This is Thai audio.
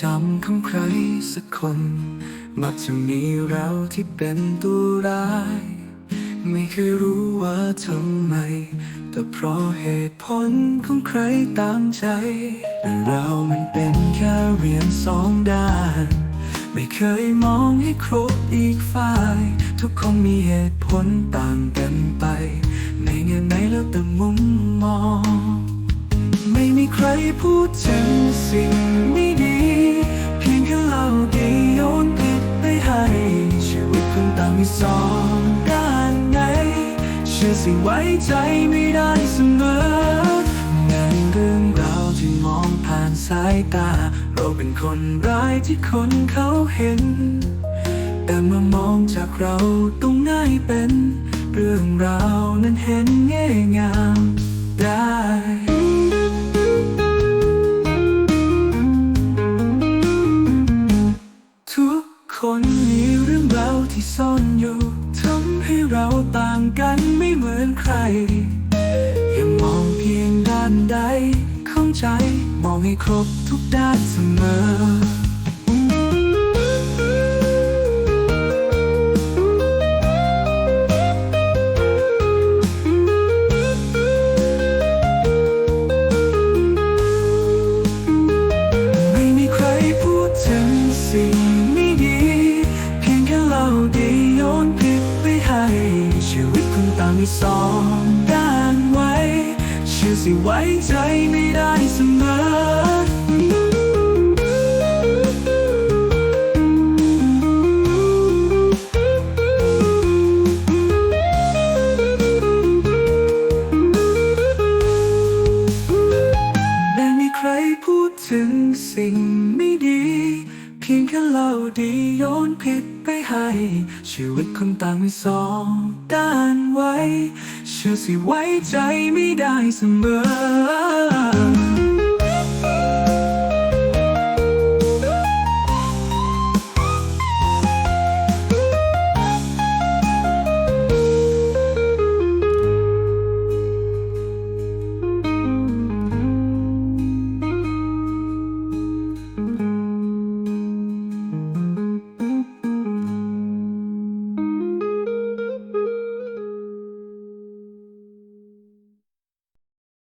จำของใครสักคน มักจะมีเราที่เป็นตัวร้าย ไม่เคยรู้ว่าทำไม แต่เพราะเหตุผลของใครตามใจ แต่เรามันเป็นแค่เรียนสองด้าน ไม่เคยมองให้ครบอีกฝ่าย ทุกคนมีเหตุผลต่างกันไป ในแง่ไหนแล้วแต่ พูดถึงสิ่งไม่ดีเพียงแค่เราได้โยนผิดไปให้ ชีวิตคนต่างมีสองด้านไงเชื่อสิไว้ใจไม่ได้เสมอในเรื่องราวที่มองผ่านสายตา เราเป็นคนร้ายที่คนเขาเห็น แต่เมื่อมองจากเราตรงง่ายเป็น เรื่องราวนั้นเห็นง่าย คนมีเรื่องราวที่ซ่อนอยู่ทำให้เราต่างกันไม่เหมือนใคร อย่ามองเพียงด้านใด เข้าใจมองให้ครบทุกด้านเสมอไม่มีใครพูดถึงสิ่ง สองด้านไว้ เชื่อสิไว้ใจไม่ได้เสมอไม่มีใครพูดถึงสิ่งไม่ดี พียงแค่เราดีโยนผิดไปให้ ชีวิตคนต่างมีสองด้านไว้ เชื่อสิไว้ใจไม่ได้เสมอ